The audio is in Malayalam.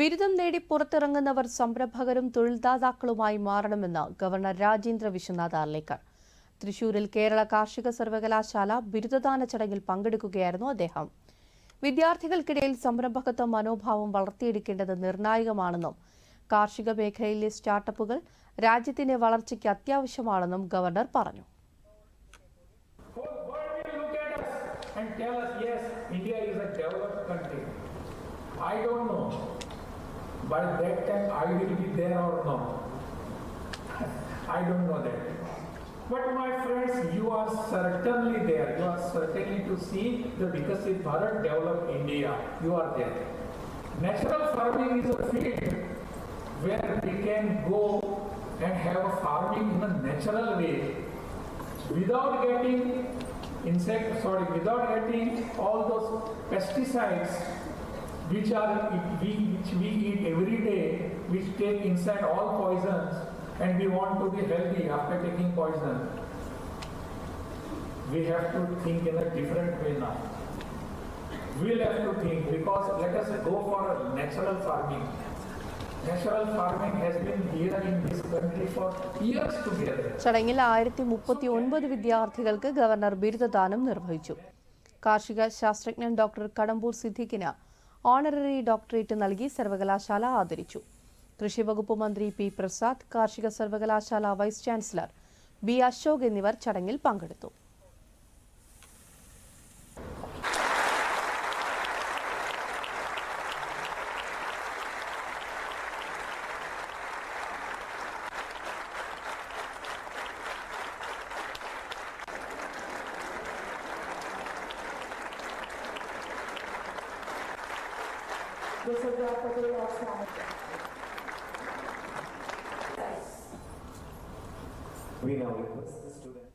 ബിരുദം നേടി പുറത്തിറങ്ങുന്നവർ സംരംഭകരും തൊഴിൽദാതാക്കളുമായി മാറണമെന്ന് ഗവർണർ രാജേന്ദ്ര വിശ്വനാഥ് ആർലേക്കർ തൃശൂരിൽ കേരള കാർഷിക സർവകലാശാല ബിരുദദാന ചടങ്ങിൽ പങ്കെടുക്കുകയായിരുന്നു അദ്ദേഹം വിദ്യാർത്ഥികൾക്കിടയിൽ സംരംഭകത്വ മനോഭാവം വളർത്തിയെടുക്കേണ്ടത് നിർണായകമാണെന്നും കാർഷിക മേഖലയിലെ സ്റ്റാർട്ടപ്പുകൾ രാജ്യത്തിന്റെ വളർച്ചയ്ക്ക് അത്യാവശ്യമാണെന്നും ഗവർണർ പറഞ്ഞു. I don't know. By that time, I will be there or not. I don't know that. But my friends, you are certainly there. You are certainly to see the Vikasit Bharat develop India. You are there. Natural farming is a field where we can go and have farming in a natural way without getting insect sorry without getting all those pesticides which are we, which we eat every day which take inside all poisons and we want to be healthy after taking poison we have to think in a different way now we'll have to think because let us go for natural farming natural farming has been here in this country for years together ചടങ്ങിൽ ആയിരത്തി മുപ്പത്തി ഒൻപത് വിദ്യാർത്ഥികൾക്ക് ഗവർണർ ബിരുദദാനം നിർവഹിച്ചു കാർഷിക ശാസ്ത്രജ്ഞൻ ഡോക്ടർ കടമ്പൂർ സിദ്ദിഖിന് ഓണററി ഡോക്ടറേറ്റ് നൽകി സർവകലാശാല ആദരിച്ചു. കൃഷി വകുപ്പ് മന്ത്രി പി പ്രസാദ് കാർഷിക സർവകലാശാല വൈസ് ചാൻസലർ ബി അശോക് എന്നിവർ ചടങ്ങിൽ പങ്കെടുത്തു. Resultat Fatih Osman. We now request the student.